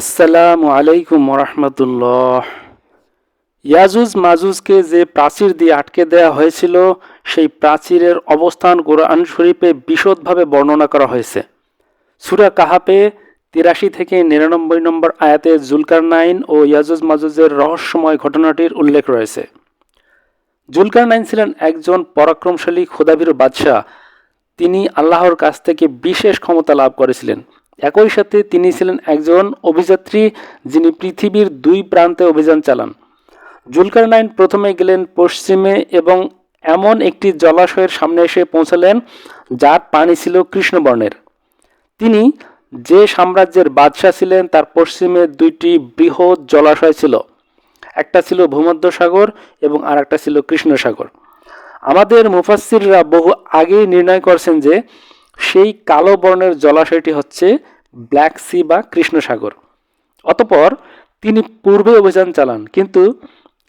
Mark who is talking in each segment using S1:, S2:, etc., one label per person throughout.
S1: আসসালামু আলাইকুম রহমতুল্লাহ ইয়াজুজ মাজুজকে যে প্রাচীর দিয়ে আটকে দেয়া হয়েছিল, সেই প্রাচীরের অবস্থান কোরআন শরীফে বিশদভাবে বর্ণনা করা হয়েছে। সুরা কাহাপে তিরাশি থেকে নিরানব্বই নম্বর আয়াতে জুলকার নাইন ও ইয়াজুজ মাজুজের রহস্যময় ঘটনাটির উল্লেখ রয়েছে। জুলকার নাইন ছিলেন একজন পরাক্রমশালী খোদাভীর বাদশাহ। তিনি আল্লাহর কাছ থেকে বিশেষ ক্ষমতা লাভ করেছিলেন। একই সাথে তিনি ছিলেন একজন অভিযাত্রী যিনি পৃথিবীর দুই প্রান্তে অভিযান চালান। জুলকার নাইন প্রথমে গেলেন পশ্চিমে এবং এমন একটি জলাশয়ের সামনে এসে পৌঁছালেন যার পানি ছিল কৃষ্ণবর্ণের। তিনি যে সাম্রাজ্যের বাদশাহ ছিলেন তার পশ্চিমে দুইটি বৃহৎ জলাশয় ছিল। একটা ছিল ভূমধ্যসাগর এবং আর একটা ছিল কৃষ্ণসাগর। আমাদের মুফাসসিররা বহু আগেই নির্ণয় করছেন যে সেই কালো বর্ণের জলাশয়টি হচ্ছে ব্ল্যাক সি বা কৃষ্ণসাগর। অতপর তিনি পূর্বে অভিযান চালান, কিন্তু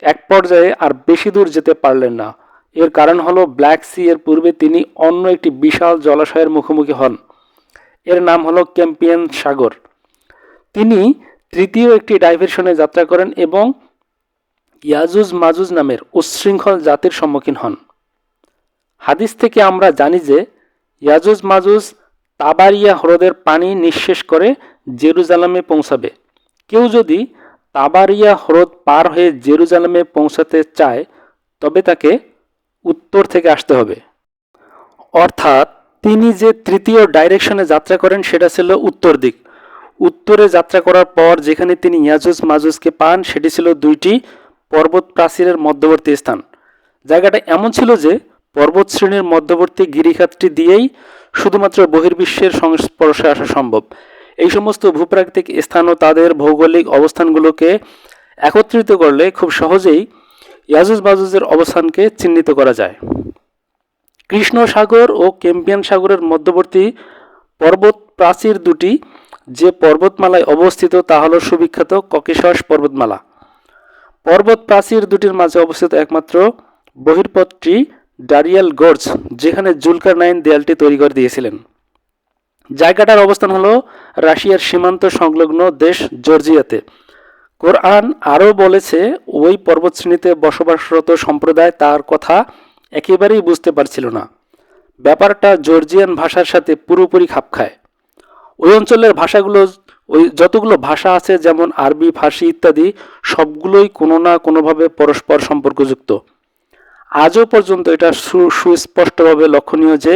S1: এক পর্যায়ে আর বেশি দূর যেতে পারলেন না। এর কারণ হলো ব্ল্যাক সি এর পূর্বে তিনি অন্য একটি বিশাল জলাশয়ের মুখোমুখি হন। এর নাম হলো ক্যাম্পিয়ান সাগর তিনি তৃতীয় একটি ডাইভারশনে যাত্রা করেন এবং ইয়াজুজ মাজুজ নামের উচ্ছৃঙ্খল জাতির সম্মুখীন হন। হাদিস থেকে আমরা জানি যে ইয়াজুজ মাজুজ তাবারিয়া হ্রদের পানি নিঃশেষ করে জেরুজালামে পৌঁছাবে। কেউ যদি তাবারিয়া হ্রদ পার হয়ে জেরুজালামে পৌঁছাতে চায়, তবে তাকে উত্তর থেকে আসতে হবে। অর্থাৎ তিনি যে তৃতীয় ডাইরেকশনে যাত্রা করেন, সেটা ছিল উত্তর দিক। উত্তরে যাত্রা করার পর যেখানে তিনি ইয়াজুজ মাজুজকে পান, সেটি ছিল দুইটি পর্বত প্রাচীরের মধ্যবর্তী স্থান। জায়গাটা এমন ছিল যে পর্বত শ্রেণির মধ্যবর্তী গিরিখাতটি দিয়েই শুধুমাত্র বহির্বিশ্বের সংস্পর্শে আসা সম্ভব। এই সমস্ত ভূপ্রাকৃতিক স্থান ও তাদের ভৌগোলিক অবস্থানগুলোকে একত্রিত করলে খুব সহজেই ইয়াজুজ বাজুজের অবস্থানকে চিহ্নিত করা যায়। কৃষ্ণ সাগর ও ক্যাম্পিয়ান সাগরের মধ্যবর্তী পর্বত প্রাচীর দুটি যে পর্বতমালায় অবস্থিত তা হল সুবিখ্যাত ককেশস পর্বতমালা। পর্বত প্রাচীর দুটির মাঝে অবস্থিত একমাত্র বহির্পথটি ডারিয়াল গোর্জ, যেখানে জুলকার নাইন দেয়ালটি তৈরি করে দিয়েছিলেন। জায়গাটার অবস্থান হলো রাশিয়ার সীমান্ত সংলগ্ন দেশ জর্জিয়াতে। কোরআন আরও বলেছে, ওই পর্বতশ্রেণীতে বসবাসরত সম্প্রদায় তার কথা একেবারেই বুঝতে পারছিল না। ব্যাপারটা জর্জিয়ান ভাষার সাথে পুরোপুরি খাপ খায়। ওই অঞ্চলের ভাষাগুলো, ওই যতগুলো ভাষা আছে, যেমন আরবি, ফার্সি ইত্যাদি, সবগুলোই কোনো না কোনোভাবে পরস্পর সম্পর্কযুক্ত। আজও পর্যন্ত এটা সুস্পষ্টভাবে লক্ষণীয় যে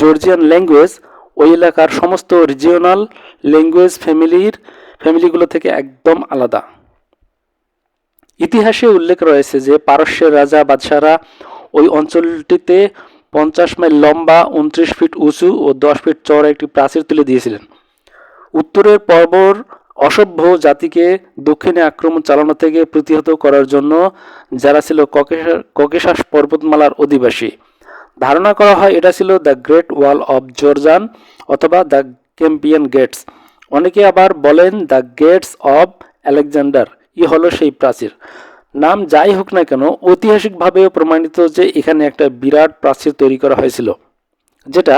S1: জর্জিয়ান ল্যাঙ্গুয়েজ ওই এলাকার সমস্ত রিজিওনাল ল্যাঙ্গুয়েজ ফ্যামিলির ফ্যামিলিগুলো থেকে একদম আলাদা। ইতিহাসে উল্লেখ রয়েছে যে পারস্যের রাজা, বাদশারা ওই অঞ্চলটিতে পঞ্চাশ মাইল লম্বা, উনত্রিশ ফিট উঁচু ও দশ ফিট চওড়া একটি প্রাচীর তুলে দিয়েছিলেন। উত্তরের পর্বর অসভ্য জাতিকে দক্ষিণে আক্রমণ চালানো থেকে প্রতিহত করার জন্য যারা ছিল ককেশাস পর্বতমালার অধিবাসী। ধারণা করা হয় এটা ছিল the great wall of Gorgan অথবা দ্য ক্যাম্পিয়ান গেটস। অনেকে আবার বলেন দ্য গেটস অব আলেকজান্ডার, ই হলো সেই প্রাচীর। নাম যাই হোক না কেন, ঐতিহাসিকভাবেও প্রমাণিত যে এখানে একটা বিরাট প্রাচীর তৈরি করা হয়েছিল, যেটা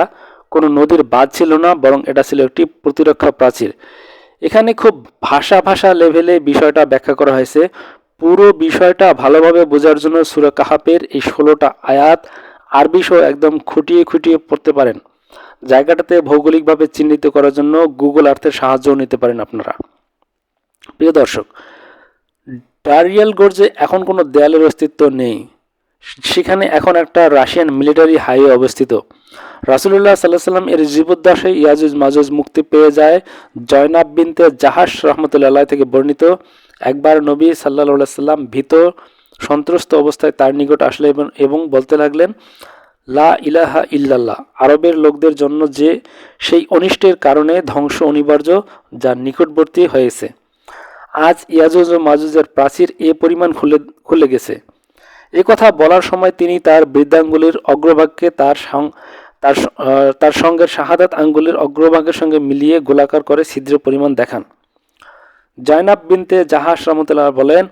S1: কোনো নদীর বাঁধ ছিল না, বরং এটা ছিল একটি প্রতিরক্ষা প্রাচীর। এখানে খুব ভাষা ভাষা লেভেলে বিষয়টা ব্যাখ্যা করা হয়েছে। পুরো বিষয়টা ভালোভাবে বোঝার জন্য সুরা কাহাপের এই ষোলোটা আয়াত আরবি সহ একদম খুঁটিয়ে খুঁটিয়ে পড়তে পারেন। জায়গাটাতে ভৌগোলিকভাবে চিহ্নিত করার জন্য গুগল আর্থের সাহায্যও নিতে পারেন আপনারা। প্রিয় দর্শক, ডারিয়াল গর্জে এখন কোনো দেয়ালের অস্তিত্ব নেই। সেখানে এখন একটা রাশিয়ান মিলিটারি হাইওয়ে অবস্থিত। রাসুলুল্লাহ সাল্লাহ সাল্লাম এর জীবদ্দশায় ইয়াজুজ মাজুজ মুক্তি পেয়ে যায়। জয়নাব বিনতে জাহাস রহমতুল্লাহ থেকে বর্ণিত একবার নবী সাল্লাহ সাল্লাম ভীত, সন্ত্রস্ত অবস্থায় তার নিকট আসলে এবং বলতে লাগলেন, লা ইলাহা ইল্লাল্লাহ। আরবের লোকদের জন্য যে সেই অনিষ্টের কারণে ধ্বংস অনিবার্য যার নিকটবর্তী হয়েছে। আজ ইয়াজুজ ও মাজুজের প্রাচীর এ পরিমাণ খুলে খুলে গেছে। এ কথা বলার সময় তিনি তার বৃদ্ধাঙ্গুলির অগ্রভাগকে তার তার তার সঙ্গে শাহাদাত আঙ্গুলির অগ্রভাগের সঙ্গে মিলিয়ে গোলাকার করে ছিদ্র পরিমাণ দেখান। জয়নাব বিনতে জাহাজ রহমতুল্লাহ বলেন,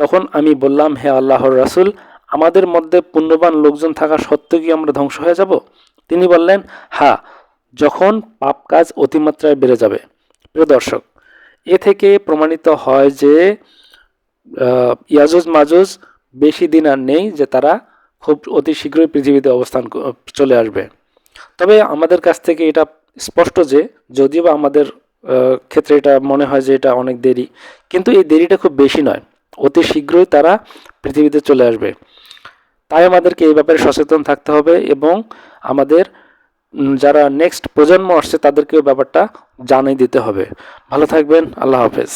S1: তখন আমি বললাম, হে আল্লাহর রাসুল, আমাদের মধ্যে পুণ্যবান লোকজন থাকা সত্ত্বেও কি আমরা ধ্বংস হয়ে যাব? তিনি বললেন হ্যাঁ যখন পাপ কাজ অতিমাত্রায় বেড়ে যাবে। প্রিয় দর্শক, এ থেকে প্রমাণিত হয় যে ইয়াজুজ মাজুজ বেশি দিন আর নেই যে তারা খুব অতি শীঘ্রই পৃথিবীতে অবস্থান চলে আসবে। তবে আমাদের কাছ থেকে এটা স্পষ্ট যে, যদিও বা আমাদের ক্ষেত্রে এটা মনে হয় যে এটা অনেক দেরি, কিন্তু এই দেরিটা খুব বেশি নয়। অতি শীঘ্রই তারা পৃথিবীতে চলে আসবে। তাই আমাদেরকে এই ব্যাপারে সচেতন থাকতে হবে এবং আমাদের যারা নেক্সট প্রজন্ম আসছে তাদেরকেও ব্যাপারটা জানিয়ে দিতে হবে। ভালো থাকবেন, আল্লাহ হাফেজ।